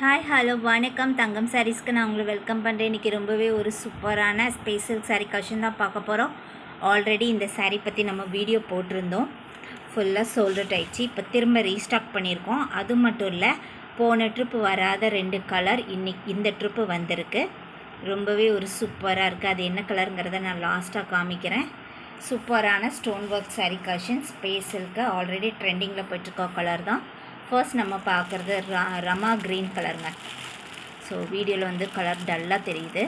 Hi hello வணக்கம். தங்கம் சாரீஸ்க்கு நான் உங்களை வெல்கம் பண்ணுறேன் இன்றைக்கி ரொம்பவே ஒரு சூப்பரான ஸ்பெஷல் சாரீ கலெக்ஷன் தான் பார்க்க போகிறோம் ஆல்ரெடி இந்த சாரீ பற்றி நம்ம வீடியோ போட்டிருந்தோம். ஃபுல்லாக சோல்டட் ஆயிடுச்சு. இப்போ திரும்ப ரீஸ்டாக் பண்ணியிருக்கோம். அது மட்டும் இல்லை போன ட்ரிப்பு வராத ரெண்டு கலர் இன்னைக்கு இந்த ட்ரிப்பு வந்திருக்கு. ரொம்பவே ஒரு சூப்பராக இருக்குது அது என்ன கலருங்கிறத நான் லாஸ்ட்டாக காமிக்கிறேன். சூப்பரான ஸ்டோன் ஒர்க் சாரீ கலெக்ஷன் ஸ்பேஸிலுக்கு ஆல்ரெடி ட்ரெண்டிங்கில் போயிட்டுருக்க கலர் தான். ஃபர்ஸ்ட் நம்ம பார்க்குறது ரா ரமா க்ரீன் கலருங்க ஸோ வீடியோவில் வந்து கலர் டல்லாக தெரியுது.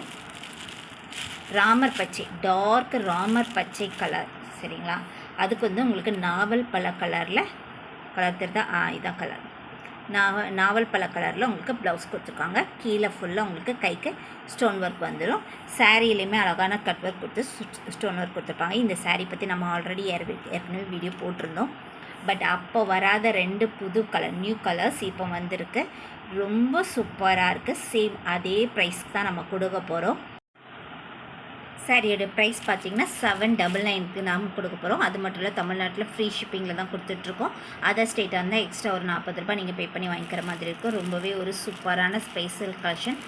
ராமர் பச்சை டார்க் ராமர் பச்சை கலர் சரிங்களா? அதுக்கு வந்து உங்களுக்கு நாவல் பல கலரில் கலர் தெரிதா ஆ இதான் கலர் நாவ நாவல் பல கலரில் உங்களுக்கு ப்ளவுஸ் கொடுத்துருக்காங்க. கீழே ஃபுல்லாக உங்களுக்கு கைக்கு ஸ்டோன் ஒர்க் வந்துடும் சாரீலையுமே அழகான கட் ஒர்க் கொடுத்து ஸ்டோன் ஒர்க் கொடுத்துருப்பாங்க. இந்த சாரீ பற்றி நம்ம ஆல்ரெடி ஏற்கனவே வீடியோ போட்டிருந்தோம். பட் அப்போ வராத ரெண்டு புது கலர் நியூ கலர்ஸ் இப்போ வந்திருக்கு. ரொம்ப சூப்பராக இருக்குது சேம் அதே ப்ரைஸ்க்கு தான் நம்ம கொடுக்க போகிறோம் சாரியோட ப்ரைஸ் பார்த்தீங்கன்னா செவன் டபுள் நைனுக்கு நாம் கொடுக்க போகிறோம் அது மட்டும் இல்லை தமிழ்நாட்டில் ஃப்ரீ ஷிப்பிங்கில் தான் கொடுத்துட்ருக்கோம் அதர் ஸ்டேட்டாக இருந்தால் எக்ஸ்ட்ரா ஒரு நாற்பது ரூபாய் நீங்கள் பே பண்ணி வாங்கிக்கிற மாதிரி இருக்கும் ரொம்பவே ஒரு சூப்பரான ஸ்பெஷல் கலெக்ஷன்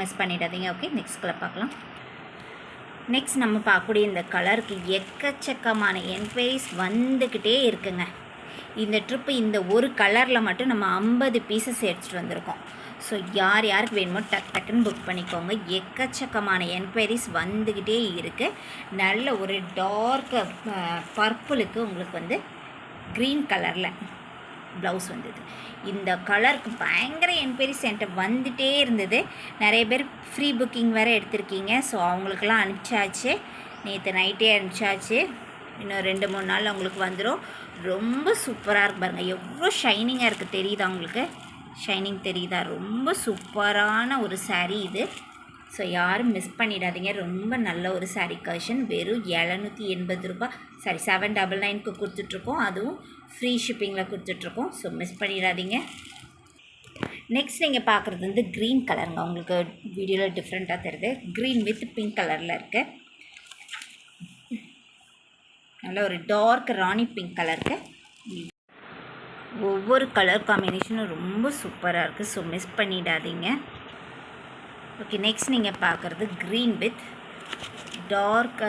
மிஸ் பண்ணிடாதீங்க. ஓகே நெக்ஸ்ட் கலர் பார்க்கலாம். நெக்ஸ்ட் நம்ம பார்க்கக்கூடிய இந்த கலருக்கு எக்கச்சக்கமான என்கொயரிஸ் வந்துக்கிட்டே இருக்குங்க. இந்த ட்ரிப்பு இந்த ஒரு கலரில் மட்டும் நம்ம ஐம்பது பீசஸ் எடுத்துகிட்டு வந்திருக்கோம். ஸோ யார் யாருக்கு வேணுமோ டக் டக்குன்னு புக் பண்ணிக்கோங்க. எக்கச்சக்கமான என்கொயரிஸ் வந்துக்கிட்டே இருக்குது நல்ல ஒரு டார்க் பர்பிளுக்கு உங்களுக்கு வந்து க்ரீன் கலரில் ப்ளவுஸ் வந்தது. இந்த கலருக்கு பயங்கர என்கொயரிஸ் என்கிட்ட வந்துகிட்டே இருந்தது. நிறைய பேர் ஃப்ரீ புக்கிங் வேறு எடுத்திருக்கீங்க. ஸோ அவங்களுக்கெல்லாம் அனுப்பிச்சாச்சு. நேற்று நைட்டே அனுப்பிச்சாச்சு. இன்னும் ரெண்டு மூணு நாள் உங்களுக்கு வந்துடும் ரொம்ப சூப்பராக இருக்கு பாருங்கள் எவ்வளோ ஷைனிங்காக இருக்குது தெரியுதா உங்களுக்கு? ஷைனிங் தெரியுதா? ரொம்ப சூப்பரான ஒரு சாரீ இது. ஸோ யாரும் மிஸ் பண்ணிடாதீங்க. ரொம்ப நல்ல ஒரு சாரீ கலெக்ஷன் வெறும் எழுநூற்றி எண்பது ரூபாய் சாரி செவன் டபுள் நைனுக்கு கொடுத்துட்ருக்கோம். அதுவும் ஃப்ரீ ஷிப்பிங்கில் கொடுத்துட்ருக்கோம். ஸோ மிஸ் பண்ணிடாதீங்க. நெக்ஸ்ட் நீங்கள் பார்க்குறது வந்து க்ரீன் கலருங்க உங்களுக்கு வீடியோவில் டிஃப்ரெண்ட்டாக தெரியுது. க்ரீன் வித் பிங்க் கலரில் இருக்குது நல்ல ஒரு டார்க் ராணி பிங்க் கலருக்கு ஒவ்வொரு கலர் காம்பினேஷனும் ரொம்ப சூப்பராக இருக்குது ஸோ மிஸ் பண்ணிடாதீங்க. ஓகே நெக்ஸ்ட் நீங்கள் பார்க்குறது green with dark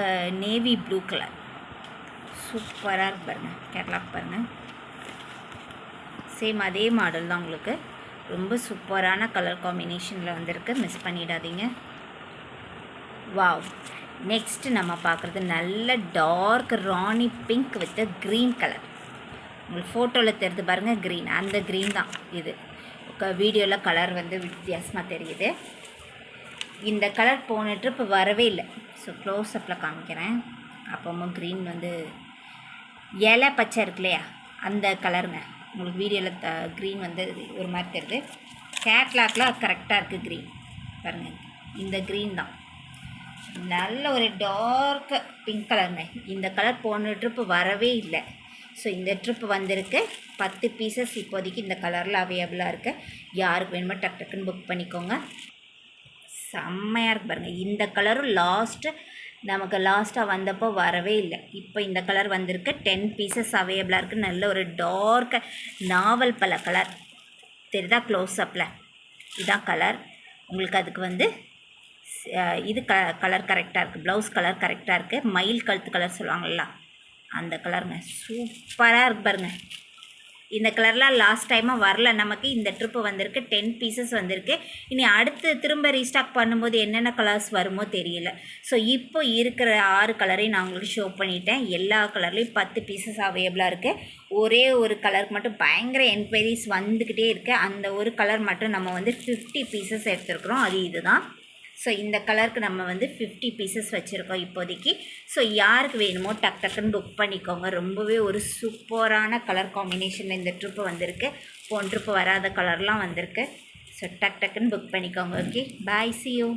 navy blue colour சூப்பராக இருக்கு பாருங்கள் கேட்லாக் பாருங்கள் சேம் அதே மாடல் தான் உங்களுக்கு. ரொம்ப சூப்பரான கலர் காம்பினேஷனில் வந்திருக்கு. மிஸ் பண்ணிடாதீங்க. வாவ் நெக்ஸ்ட்டு நம்ம பார்க்குறது நல்ல dark rani pink with green colour உங்களுக்கு ஃபோட்டோவில் தெரிஞ்சு பாருங்கள் க்ரீன் அந்த க்ரீன் தான் இது. வீடியோவில் கலர் வந்து வித்தியாசமாக தெரியுது. இந்த கலர் போன ட்ரிப் வரவே இல்லை. ஸோ க்ளோஸ் அப்பில் காமிக்கிறேன். அப்போவும் க்ரீன் வந்து இலை பச்சை இருக்கு இல்லையா? அந்த கலருங்க உங்களுக்கு வீடியோவில் த க்ரீன் வந்து ஒரு மாதிரி தெரியுது கேட்லாக்லாம் கரெக்டாக இருக்குது க்ரீன் பாருங்கள் இந்த க்ரீன் தான். நல்ல ஒரு டார்க் பிங்க் கலருங்க இந்த கலர் போன ட்ரிப்பு வரவே இல்லை. ஸோ இந்த ட்ரிப் வந்திருக்கு. பத்து பீசஸ் இப்போதைக்கு இந்த கலரில் அவைலபிளாக இருக்குது யாருக்கு வேணுமோ டக் டக்குன்னு புக் பண்ணிக்கோங்க. செம்மையாக இருக்கு பாருங்கள் இந்த கலரும் லாஸ்ட்டு நமக்கு லாஸ்ட்டாக வந்தப்போ வரவே இல்லை. இப்போ இந்த கலர் வந்திருக்கு. டென் பீசஸ் அவைலபிளாக இருக்குது நல்ல ஒரு டார்க் நாவல் பல கலர் தெரியுதா? க்ளோஸ் அப்பில் இதான் கலர் உங்களுக்கு அதுக்கு வந்து இது க கலர் கரெக்டாக இருக்குது ப்ளவுஸ் கலர் கரெக்டாக இருக்குது மயில் கழுத்து கலர் சொல்லுவாங்கள்ல அந்த கலருங்க சூப்பராக இருக்கு பாருங்க. இந்த கலர்லாம் லாஸ்ட் டைமாக வரல. நமக்கு இந்த ட்ரிப்பு வந்திருக்கு. டென் பீசஸ் வந்திருக்கு. இனி அடுத்து திரும்ப ரீஸ்டாக் பண்ணும்போது என்னென்ன கலர்ஸ் வருமோ தெரியல. ஸோ இப்போ இருக்கிற ஆறு கலரையும் நான் உங்களுக்கு ஷோ பண்ணிட்டேன். எல்லா கலர்லேயும் பத்து பீசஸ் அவைலபிளாக இருக்குது ஒரே ஒரு கலருக்கு மட்டும் பயங்கர என்கொயரிஸ் வந்துக்கிட்டே இருக்குது அந்த ஒரு கலர் மட்டும் நம்ம வந்து ஃபிஃப்டி பீசஸ் எடுத்துருக்குறோம். அது இதுதான். ஸோ இந்த கலருக்கு நம்ம வந்து ஃபிஃப்டி பீசஸ் வச்சுருக்கோம் இப்போதைக்கு. ஸோ யாருக்கு வேணுமோ டக் டக்குன்னு புக் பண்ணிக்கோங்க. ரொம்பவே ஒரு சூப்பரான கலர் காம்பினேஷனில் இந்த ட்ரிப்பு வந்திருக்கு. போன் ட்ரிப்பு வராத கலர்லாம் வந்திருக்கு. ஸோ டக் டக்குன்னு புக் பண்ணிக்கோங்க ஓகே பாய் சி யூ